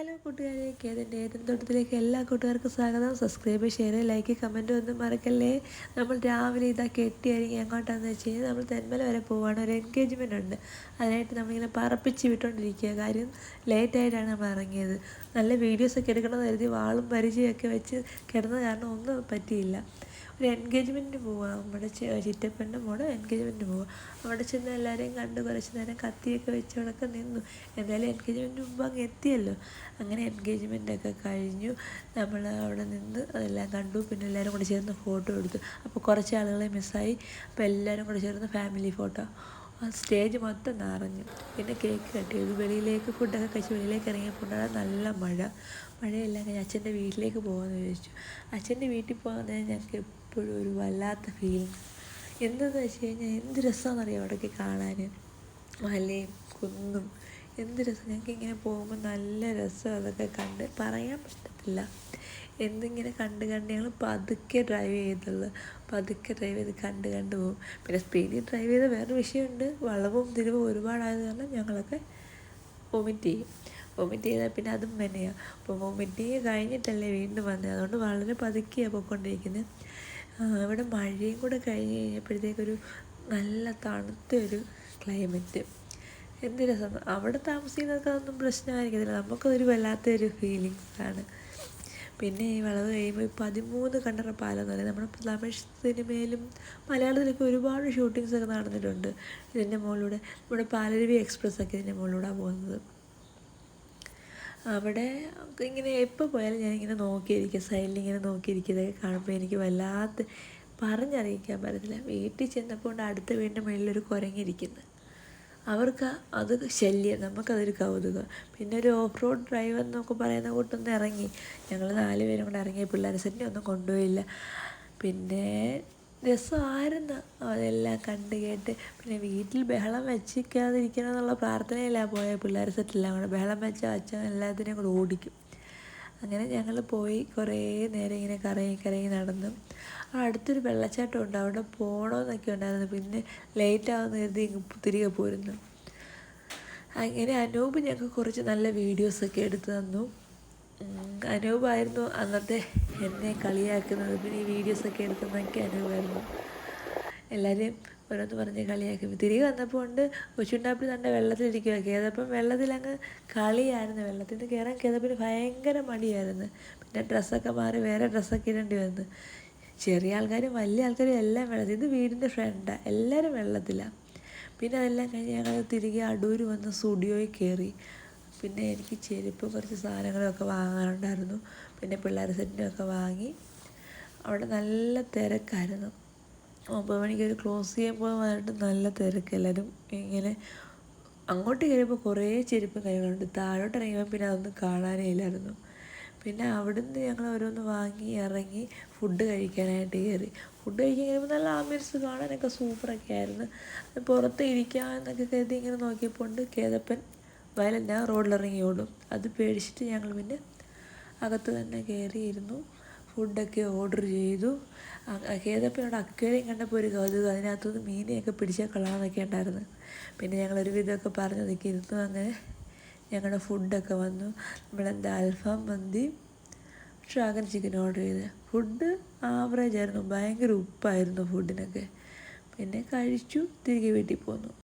Hello കൂട്ടുകാരെ കേതിന്റെ ഏതും തൊട്ടത്തിലേക്ക് എല്ലാ കൂട്ടുകാർക്കും സ്വാഗതം. സബ്സ്ക്രൈബ് ഷെയർ ലൈക്ക് കമന്റ് ഒന്നും മറക്കല്ലേ? നമ്മൾ രാവിലെ ഇതാ കെട്ടിയായിരിക്കും എങ്ങോട്ടാന്ന് വെച്ച് കഴിഞ്ഞാൽ നമ്മൾ തെന്മല വരെ പോവുകയാണ് ഒരു എൻഗേജ്മെന്റ് ഉണ്ട്. അതിനായിട്ട് നമ്മളിങ്ങനെ പറപ്പിച്ച് വിട്ടുകൊണ്ടിരിക്കുക കാര്യം ലേറ്റായിട്ടാണ് നമ്മൾ ഇറങ്ങിയത്. നല്ല വീഡിയോസൊക്കെ എടുക്കണമെന്ന് കരുതി വാളും പരിചയമൊക്കെ വെച്ച് കിടന്ന കാരണം ഒന്നും പറ്റിയില്ല. ഒരു എൻഗേജ്മെന്റിന് പോവുക നമ്മുടെ ചിറ്റപ്പന്റെ മോടെ എൻഗേജ്മെന്റിന് പോവുക അവിടെ ചെന്ന് എല്ലാവരെയും കണ്ട് കുറച്ച് നേരം കത്തിയൊക്കെ വെച്ച് നിന്നു. എന്തായാലും എൻഗേജ്മെന്റിന് മുമ്പ് അങ്ങ് എത്തിയല്ലോ. അങ്ങനെ എൻഗേജ്മെന്റൊക്കെ കഴിഞ്ഞു. നമ്മൾ അവിടെ നിന്ന് അതെല്ലാം കണ്ടു. പിന്നെ എല്ലാവരും കൂടെ ചേർന്ന് ഫോട്ടോ എടുത്തു. അപ്പോൾ കുറച്ച് ആളുകളെ മിസ്സായി അപ്പോൾ എല്ലാവരും കൂടെ ചേർന്ന് ഫാമിലി ഫോട്ടോ ആ സ്റ്റേജ് മൊത്തം നിറഞ്ഞു. പിന്നെ കേക്ക് കട്ട്. ചെയ്തു വെളിയിലേക്ക് ഫുഡൊക്കെ കഴിച്ച് വെളിയിലേക്ക് ഇറങ്ങിയപ്പോഴാണ് നല്ല മഴ. മഴയെല്ലാം കഴിഞ്ഞ് അച്ഛന്റെ വീട്ടിലേക്ക് പോകാമെന്ന് ചോദിച്ചു അച്ഛന്റെ വീട്ടിൽ പോകാൻ ഞങ്ങൾക്ക് എപ്പോഴും ഒരു വല്ലാത്ത ഫീൽ എന്തെന്ന് വെച്ച് കഴിഞ്ഞാൽ എന്ത് രസമാണെന്നറിയാം അവിടെയൊക്കെ കാണാൻ മലയും കുന്നും. എന്ത് രസം? ഞങ്ങൾക്ക് ഇങ്ങനെ പോകുമ്പോൾ നല്ല രസം അതൊക്കെ കണ്ട്. പറയാൻ പറ്റത്തില്ല. എന്തിങ്ങനെ കണ്ട് കണ്ട് ഞങ്ങൾ പതുക്കെ ഡ്രൈവ് ചെയ്തുള്ളൂ. പതുക്കെ ഡ്രൈവ് ചെയ്ത് കണ്ട് കണ്ട് പോകും. പിന്നെ സ്പീഡിൽ ഡ്രൈവ് ചെയ്ത വേറൊരു വിഷയമുണ്ട്. വളവും തിരിവും ഒരുപാടായത് കാരണം ഞങ്ങളൊക്കെ വൊമിറ്റ് ചെയ്യും. വൊമിറ്റ് ചെയ്താൽ പിന്നെ അതും തന്നെയാണ് അപ്പോൾ വൊമിറ്റിങ് കഴിഞ്ഞിട്ടല്ലേ വീണ്ടും വന്നത് അതുകൊണ്ട് വളരെ പതുക്കെയാണ് പോയിക്കൊണ്ടിരിക്കുന്നത് ഇവിടെ മഴയും കൂടെ കഴിഞ്ഞ് കഴിഞ്ഞപ്പോഴത്തേക്കൊരു നല്ല തണുത്ത ഒരു ക്ലൈമറ്റ്. എന്ത് രസം അവിടെ താമസിക്കുന്നതൊക്കെ അതൊന്നും പ്രശ്നമായിരിക്കത്തില്ല. നമുക്കതൊരു വല്ലാത്തൊരു ഫീലിങ്സ് ആണ് പിന്നെ ഈ വളവ് കഴിയുമ്പോൾ ഈ പതിമൂന്ന് കണ്ടറ പാലം എന്ന് പറയുന്നത് നമ്മുടെ തമിഴ് സിനിമയിലും മലയാളത്തിലൊക്കെ ഒരുപാട് ഷൂട്ടിങ്സൊക്കെ നടന്നിട്ടുണ്ട്. ഇതിന്റെ മുകളിലൂടെ നമ്മുടെ പാലരുവി എക്സ്പ്രസ് ഒക്കെ ഇതിന്റെ മുകളിലൂടെ പോകുന്നത്. അവിടെ ഇങ്ങനെ എപ്പോൾ പോയാലും ഞാനിങ്ങനെ നോക്കിയിരിക്കും സൈഡിൽ ഇങ്ങനെ നോക്കിയിരിക്കും ഇതൊക്കെ കാണുമ്പോൾ എനിക്ക് വല്ലാത്ത പറഞ്ഞറിയിക്കാൻ പറ്റത്തില്ല. വീട്ടിൽ ചെന്നപ്പോൾ അടുത്ത വീടിന്റെ മുകളിലൊരു കുരങ്ങിരിക്കുന്നത് അവർക്ക് അത് ശല്യം നമുക്കതൊരു കൗതുകം. പിന്നെ ഒരു ഓഫ് റോഡ് ഡ്രൈവർ എന്നൊക്കെ പറയുന്ന കൂട്ടൊന്ന് ഇറങ്ങി. ഞങ്ങൾ നാല് പേരും കൂടെ ഇറങ്ങി പിള്ളേരെ സെറ്റിനെ ഒന്നും കൊണ്ടുപോയില്ല. പിന്നെ രസമായിരുന്നു. അതെല്ലാം കണ്ട് കേട്ട്. പിന്നെ വീട്ടിൽ ബഹളം വെച്ചിരിക്കാതിരിക്കണം എന്നുള്ള പ്രാർത്ഥനയിലാണ് പോയ പിള്ളേർ സെറ്റെല്ലാം കൂടെ ബഹളം വെച്ച അച്ഛൻ എല്ലാത്തിനെയും കൂടെ ഓടിക്കും. അങ്ങനെ ഞങ്ങൾ പോയി കുറേ നേരം ഇങ്ങനെ കറങ്ങി കറങ്ങി നടന്നു. അടുത്തൊരു വെള്ളച്ചാട്ടം ഉണ്ട്. അവിടെ പോകണമെന്നൊക്കെ ഉണ്ടായിരുന്നു. പിന്നെ ലേറ്റ് ആവുന്ന കരുതി തിരികെ പോരുന്നു. അങ്ങനെ അനൂപ് ഞങ്ങൾക്ക് കുറച്ച് നല്ല വീഡിയോസൊക്കെ എടുത്തു തന്നു. അനൂപായിരുന്നു അന്നത്തെ എന്നെ കളിയാക്കുന്നത്. പിന്നെ ഈ വീഡിയോസൊക്കെ എടുക്കുന്നതൊക്കെ അനൂപായിരുന്നു. എല്ലാവരെയും ഓരോന്ന് പറഞ്ഞ് കളിയാക്കും. തിരികെ വന്നപ്പോൾ ഉണ്ട് കൊച്ചുണ്ടാപ്പിൽ തന്നെ വെള്ളത്തിലിരിക്കുക കേതപ്പം വെള്ളത്തിലങ്ങ് കളിയായിരുന്നു. വെള്ളത്തിൽ നിന്ന് കയറാൻ കേതപ്പിന് ഭയങ്കര മടിയായിരുന്നു. പിന്നെ ഡ്രസ്സൊക്കെ മാറി വേറെ ഡ്രസ്സൊക്കെ ഇടേണ്ടി വന്നു. ചെറിയ ആൾക്കാരും വലിയ ആൾക്കാരും എല്ലാം വെള്ളത്തിൽ. ഇത് വീടിന്റെ ഫ്രണ്ടാണ് എല്ലാവരും വെള്ളത്തിലാണ് പിന്നെ അതെല്ലാം കഴിഞ്ഞ് ഞങ്ങൾ തിരികെ അടൂർ വന്ന് സ്റ്റുഡിയോയിൽ കയറി പിന്നെ എനിക്ക് ചെരുപ്പ് കുറച്ച് സാധനങ്ങളൊക്കെ വാങ്ങാനുണ്ടായിരുന്നു. പിന്നെ പിള്ളേർ സെറ്റിനൊക്കെ വാങ്ങി. അവിടെ നല്ല തിരക്കായിരുന്നു. ഒമ്പത് മണിക്ക് ഒരു ക്ലോസ് ചെയ്യുമ്പോൾ വന്നിട്ട് നല്ല തിരക്ക് എല്ലാവരും ഇങ്ങനെ അങ്ങോട്ട് കയറിയപ്പോൾ കുറേ ചെരുപ്പ് കാര്യങ്ങളുണ്ട്. താഴോട്ട് ഇറങ്ങിയപ്പോൾ പിന്നെ അതൊന്നും കാണാനേ ഇല്ലായിരുന്നു. പിന്നെ അവിടുന്ന് ഞങ്ങൾ ഓരോന്ന് വാങ്ങി ഇറങ്ങി ഫുഡ് കഴിക്കാനായിട്ട് കയറി. ഫുഡ് കഴിക്കാൻ കയറിയപ്പോൾ നല്ല ആംബിയൻസ് കാണാനൊക്കെ സൂപ്പറൊക്കെ ആയിരുന്നു. പുറത്ത് ഇരിക്കാമെന്നൊക്കെ കരുതി ഇങ്ങനെ നോക്കിയപ്പോൾ ഉണ്ട് കേതപ്പൻ. വയലല്ല റോഡിലിറങ്ങി ഓടും അത് പേടിച്ചിട്ട് ഞങ്ങൾ പിന്നെ അകത്ത് തന്നെ കയറിയിരുന്നു. ഫുഡൊക്കെ ഓർഡർ ചെയ്തു. കേതപ്പനോട് അക്വേറിയം കണ്ടപ്പോൾ ഒരു കൗതുകം. അതിനകത്തുനിന്ന് മീനെയൊക്കെ പിടിച്ചാൽ കൊള്ളാമെന്നൊക്കെ ഉണ്ടായിരുന്നു. പിന്നെ ഞങ്ങളൊരു വിധമൊക്കെ പറഞ്ഞു അതൊക്കെ ഇരുന്നു അങ്ങനെ ഞങ്ങളുടെ ഫുഡൊക്കെ വന്നു. നമ്മളെന്താ അൽഫാം മന്തി ഡ്രാഗൺ ചിക്കൻ ഓർഡർ ചെയ്ത്. ഫുഡ് ആവറേജ് ആയിരുന്നു. ഭയങ്കര ഉപ്പായിരുന്നു ഫുഡിനൊക്കെ. പിന്നെ കഴിച്ചു. തിരികെ വീട്ടിൽ പോന്നു.